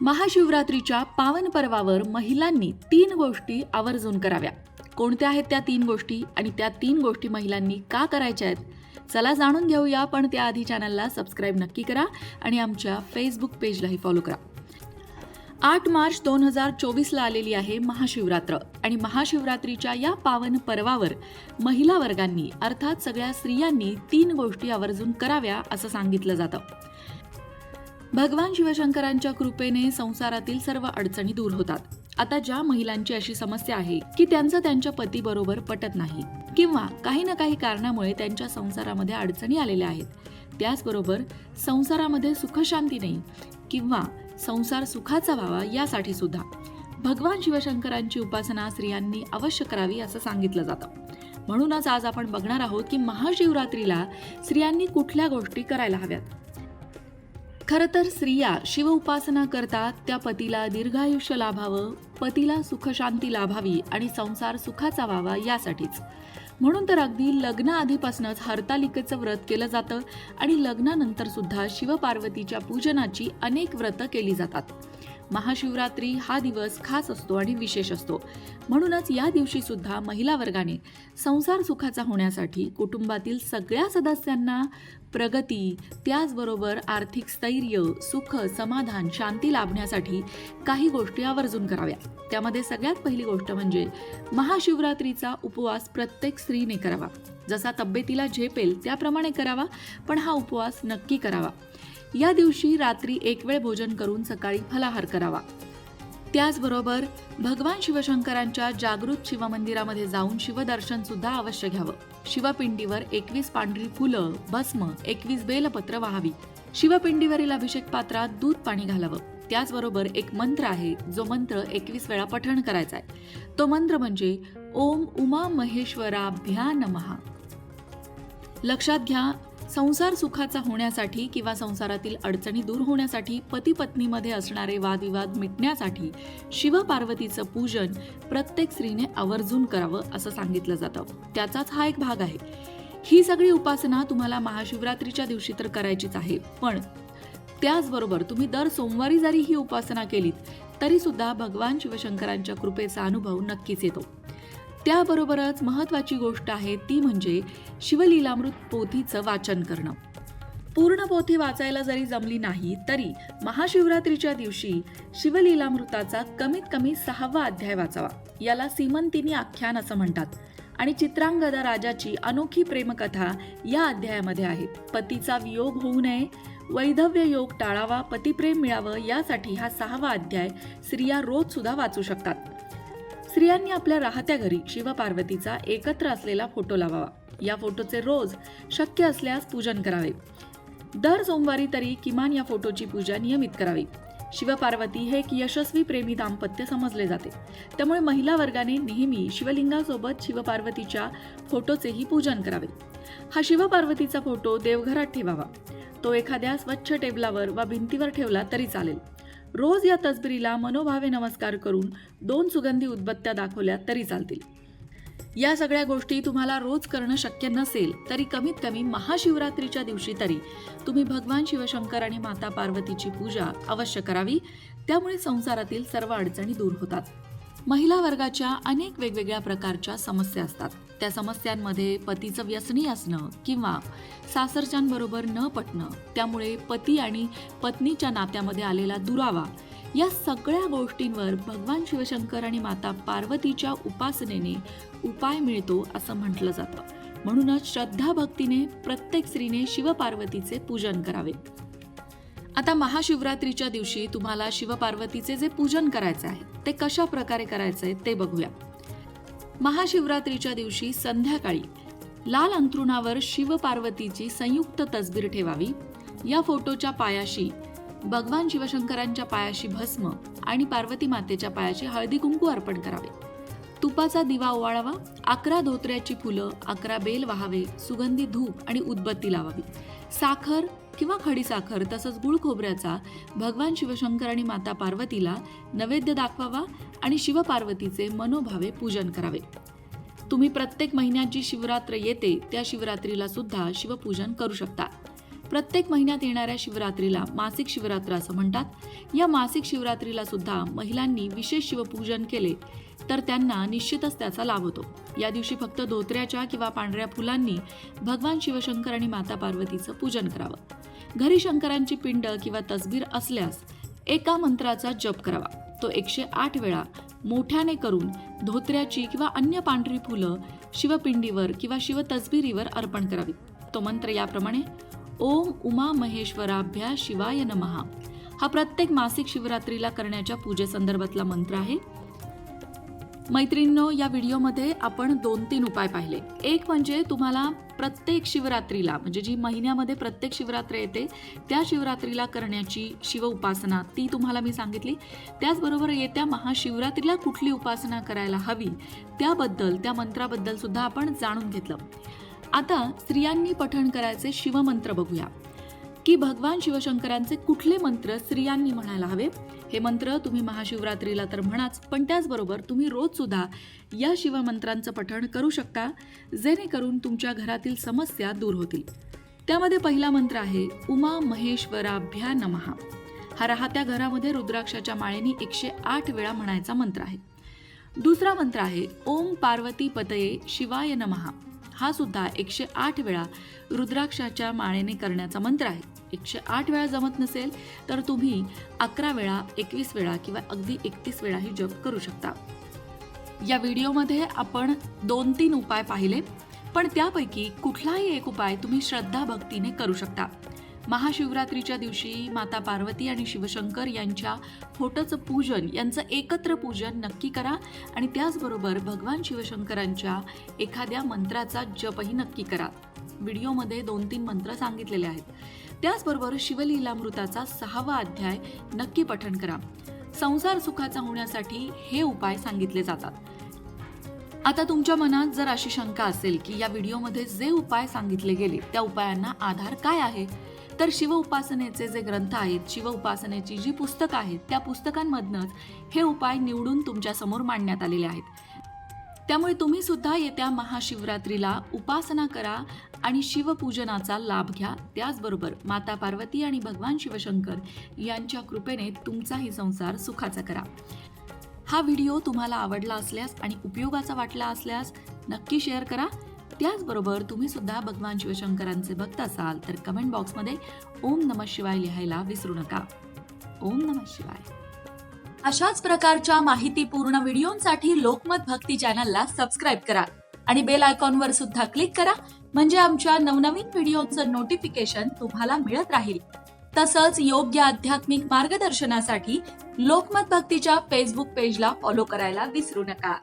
महाशिवरात्रीच्या पावन पर्वावर महिलांनी तीन गोष्टी आवर्जून कराव्या. कोणत्या आहेत त्या तीन गोष्टी आणि त्या तीन गोष्टी महिलांनी का करायच्या आहेत? चला जाणून घेऊया पण त्याआधी चॅनलला सबस्क्राईब नक्की करा आणि आमच्या फेसबुक पेजलाही फॉलो करा. आठ मार्च दोन हजार चोवीसला आलेली आहे महाशिवरात्र आणि महाशिवरात्रीच्या या पावन पर्वावर महिला वर्गांनी अर्थात सगळ्या स्त्रियांनी तीन गोष्टी आवर्जून कराव्या असं सांगितलं जातं. भगवान शिवशंकरांच्या कृपेने संसारातील सर्व अडचणी दूर होतात. आता ज्या महिलांची अशी समस्या आहे की त्यांचं त्यांच्या पतीबरोबर पटत नाही किंवा काही ना काही कारणामुळे त्यांच्या संसारामध्ये अडचणी आलेल्या आहेत. त्याचबरोबर संसारामध्ये सुखशांती नाही किंवा संसार सुखाचा व्हावा यासाठी सुद्धा भगवान शिवशंकरांची उपासना स्त्रियांनी अवश्य करावी असं सांगितलं जातं. म्हणूनच आज आपण बघणार आहोत की महाशिवरात्रीला स्त्रियांनी कुठल्या गोष्टी करायला हव्यात? खरं तर स्त्रिया शिव उपासना करतात त्या पतीला दीर्घायुष्य लाभावं पतीला सुखशांती लाभावी आणि संसार सुखाचा व्हावा यासाठीच. म्हणून तर अगदी लग्नाआधीपासूनच हरतालिकेचं व्रत केलं जातं आणि लग्नानंतर सुद्धा शिवपार्वतीच्या पूजनाची अनेक व्रतं केली जातात. महाशिवरात्री हा दिवस खास असतो आणि विशेष असतो. म्हणूनच या दिवशी सुद्धा महिला वर्गाने संसार सुखाचा होण्यासाठी कुटुंबातील सगळ्या सदस्यांना प्रगती त्याचबरोबर आर्थिक स्थैर्य सुख समाधान शांती लाभण्यासाठी काही गोष्टी आवर्जून कराव्या. त्यामध्ये सगळ्यात पहिली गोष्ट म्हणजे महाशिवरात्रीचा उपवास प्रत्येक स्त्रीने करावा. जसा तब्येतीला झेपेल त्याप्रमाणे करावा पण हा उपवास नक्की करावा. या दिवशी रात्री एक वेळ भोजन करून सकाळी फलाहार करावा. त्याचबरोबर भगवान शिवशंकरांच्या जागृत शिवमंदिरामध्ये जाऊन शिवदर्शन सुद्धा अवश्य घ्यावं. शिवपिंडीवर एकवीस पांढरी फुलं भस्म एकवीस बेलपत्र व्हावी. शिवपिंडीवरील अभिषेक पात्रात दूध पाणी घालावं. त्याचबरोबर एक मंत्र आहे जो मंत्र एकवीस वेळा पठण करायचा आहे तो मंत्र म्हणजे ओम उमा महेश्वराभ्या नमहा लक्षात घ्या संसार सुखाचा होण्यासाठी किंवा संसारातील अडचणी दूर होण्यासाठी पती पत्नीमध्ये असणारे वादविवाद मिटण्यासाठी शिवपार्वतीचं पूजन प्रत्येक स्त्रीने आवर्जून करावं असं सांगितलं जातं. त्याचाच हा एक भाग आहे. ही सगळी उपासना तुम्हाला महाशिवरात्रीच्या दिवशी तर करायचीच आहे. पण त्याचबरोबर तुम्ही दर सोमवारी जरी ही उपासना केलीत तरी सुद्धा भगवान शिवशंकरांच्या कृपेचा अनुभव नक्कीच येतो. त्याबरोबरच महत्वाची गोष्ट आहे ती म्हणजे शिवलीलामृत पोथीचं वाचन करणं. पूर्ण पोथी वाचायला जरी जमली नाही तरी महाशिवरात्रीच्या दिवशी शिवलीलामृताचा कमीत कमी सहावा अध्याय वाचावा. याला सीमंतिनी आख्यान असं म्हणतात. आणि चित्रांगदा राजाची अनोखी प्रेमकथा या अध्यायामध्ये आहे. पतीचा वियोग होऊ नये वैधव्य योग टाळावा पतिप्रेम मिळावं यासाठी हा सहावा अध्याय स्त्रिया रोज सुद्धा वाचू शकतात. स्त्रियांनी आपल्या राहत्या घरी शिवपार्वतीचा एकत्र असलेला फोटो लावावा. या फोटोचे रोज शक्य असल्यास पूजन करावे. दर सोमवारी तरी किमान या फोटोची पूजा नियमित करावी. शिवपार्वती हे एक यशस्वी प्रेमी दाम्पत्य समजले जाते. त्यामुळे महिला वर्गाने नेहमी शिवलिंगासोबत शिवपार्वतीच्या फोटोचेही पूजन करावे. हा शिवपार्वतीचा फोटो देवघरात ठेवावा. तो एखाद्या स्वच्छ टेबलावर वा भिंतीवर ठेवला तरी चालेल. रोज या तसबिरीला मनोभावे नमस्कार करून दोन सुगंधी उदबत्त्या दाखवल्या तरी चालतील. या सगळ्या गोष्टी तुम्हाला रोज करणं शक्य नसेल तरी कमीत कमी महाशिवरात्रीच्या दिवशी तरी तुम्ही भगवान शिवशंकर आणि माता पार्वतीची पूजा अवश्य करावी. त्यामुळे संसारातील सर्व अडचणी दूर होतात. महिला वर्गाच्या अनेक वेगवेगळ्या प्रकारच्या समस्या असतात. त्या समस्यांमध्ये पतीचं व्यसनी असणं किंवा सासरच्यांबरोबर न पटणं त्यामुळे पती आणि पत्नीच्या नात्यामध्ये आलेला दुरावा या सगळ्या गोष्टींवर भगवान शिवशंकर आणि माता पार्वतीच्या उपासनेने उपाय मिळतो असं म्हटलं जातं. म्हणूनच श्रद्धा भक्तीने प्रत्येक स्त्रीने शिवपार्वतीचे पूजन करावे. आता महाशिवरात्रीच्या दिवशी तुम्हाला शिवपार्वतीचे जे पूजन करायचे आहे ते कशा प्रकारे करायचे आहे ते बघूया. महाशिवरात्रीच्या दिवशी संध्याकाळी लाल अंथरुणावर शिवपार्वतीची संयुक्त तसबीर ठेवावी. या फोटोच्या पायाशी भगवान शिवशंकरांच्या पायाशी भस्म आणि पार्वती मातेच्या पायाशी हळदी कुंकू अर्पण करावे. तुपाचा दिवा ओवाळावा अकरा धोत्र्याची फुलं अकरा बेल वाहावे सुगंधी धूप आणि उदबत्ती लावावी. साखर किंवा खडीसाखर तसंच गुळ खोबऱ्याचा भगवान शिवशंकर आणि माता पार्वतीला नैवेद्य दाखवावा आणि शिवपार्वतीचे मनोभावे पूजन करावे. तुम्ही प्रत्येक महिन्यात जी शिवरात्र येते त्या शिवरात्रीला सुद्धा शिवपूजन करू शकता. प्रत्येक महिन्यात येणाऱ्या शिवरात्रीला मासिक शिवरात्र असं म्हणतात. या मासिक शिवरात्रीला सुद्धा महिलांनी विशेष शिवपूजन केले तर त्यांना निश्चितच त्याचा लाभ होतो. या दिवशी फक्त धोत्र्याच्या किंवा पांढऱ्या फुलांनी भगवान शिवशंकर आणि माता पार्वतीचं पूजन करावं. घरी शंकरांची पिंड किंवा तसबीर असल्यास एका मंत्राचा जप करावा. तो एकशे आठ वेळा मोठ्याने करून धोत्र्याची किंवा अन्य पांढरी फुलं शिवपिंडीवर किंवा शिवतसबिरीवर अर्पण करावी. तो मंत्र याप्रमाणे ओम उमा महेश्वराभ्या शिवाय नमहा हा प्रत्येक मासिक शिवरात्रीला करण्याच्या पूजेसंदर्भातला मंत्र आहे. मैत्रिणींनो या व्हिडिओमध्ये आपण दोन तीन उपाय पाहिले. एक म्हणजे तुम्हाला प्रत्येक शिवरात्रीला म्हणजे जी महिन्यामध्ये प्रत्येक शिवरात्र येते त्या शिवरात्रीला करण्याची शिव उपासना ती तुम्हाला मी सांगितली. त्याचबरोबर येत्या महाशिवरात्रीला कुठली उपासना करायला हवी त्याबद्दल त्या मंत्राबद्दल सुद्धा आपण जाणून घेतलं. आता स्त्रियांनी पठण करायचे शिवमंत्र बघूया. की भगवान शिवशंकरांचे कुठले मंत्र स्त्रियांनी म्हणायला हवे? हे मंत्र तुम्ही महाशिवरात्रीला तर म्हणाच पण त्याचबरोबर तुम्ही रोज सुद्धा या शिवमंत्रांचं पठण करू शकता जेणेकरून तुमच्या घरातील समस्या दूर होतील. त्यामध्ये पहिला मंत्र आहे उमा महेश्वराभ्या नमहा. हा राहत्या घरामध्ये रुद्राक्षाच्या माळेनी एकशे आठ वेळा म्हणायचा मंत्र आहे. दुसरा मंत्र आहे ओम पार्वती पतये शिवाय नमहा. हा सुद्धा एकशे आठ वेळा रुद्राक्षाच्या माळेने करण्याचा मंत्र आहे. एकशे आठ वेळा जमत नसेल तर तुम्ही अकरा वेळा एकवीस वेळा किंवा अगदी एकतीस वेळाही जप करू शकता. या व्हिडिओमध्ये आपण दोन तीन उपाय पाहिले पण त्यापैकी कुठलाही एक उपाय तुम्ही श्रद्धा भक्तीने करू शकता. महाशिवरात्रीच्या दिवशी माता पार्वती आणि शिवशंकर यांच्या फोटोचं पूजन यांचं एकत्र पूजन नक्की करा. आणि त्याचबरोबर भगवान शिवशंकरांच्या एखाद्या मंत्राचा जपही नक्की करा. व्हिडिओमध्ये दोन तीन मंत्र सांगितलेले आहेत. त्याचबरोबर शिवलीलामृताचा सहावा अध्याय नक्की पठण करा. संसार सुखाचा होण्यासाठी हे उपाय सांगितले जातात. आता तुमच्या मनात जर अशी शंका असेल की या व्हिडिओमध्ये जे उपाय सांगितले गेले त्या उपायांना आधार काय आहे? तर शिव उपासनेचे जे ग्रंथ आहेत शिव उपासनेची जी पुस्तकं आहेत त्या पुस्तकांमधनंच हे उपाय निवडून तुमच्यासमोर मांडण्यात आलेले आहेत. त्यामुळे तुम्ही सुद्धा येत्या महाशिवरात्रीला उपासना करा आणि शिवपूजनाचा लाभ घ्या. त्याचबरोबर माता पार्वती आणि भगवान शिवशंकर यांच्या कृपेने तुमचाही संसार सुखाचा करा. हा व्हिडिओ तुम्हाला आवडला असल्यास आणि उपयोगाचा वाटला असल्यास नक्की शेअर करा. त्याचबरोबर तुम्ही सुद्धा भगवान शिवशंकरांचे भक्त असाल तर कमेंट बॉक्समध्ये ओम नम शिवाय लिहायला विसरू नका. ओम नम शिवाय. अशाच प्रकारच्या माहितीपूर्ण व्हिडिओंसाठी लोकमत भक्ती चॅनलला सबस्क्राईब करा आणि बेल आयकॉनवर सुद्धा क्लिक करा म्हणजे आमच्या नवनवीन व्हिडिओचं नोटिफिकेशन तुम्हाला मिळत राहील. तसंच योग्य आध्यात्मिक मार्गदर्शनासाठी लोकमत भक्तीच्या फेसबुक पेजला फॉलो करायला विसरू नका.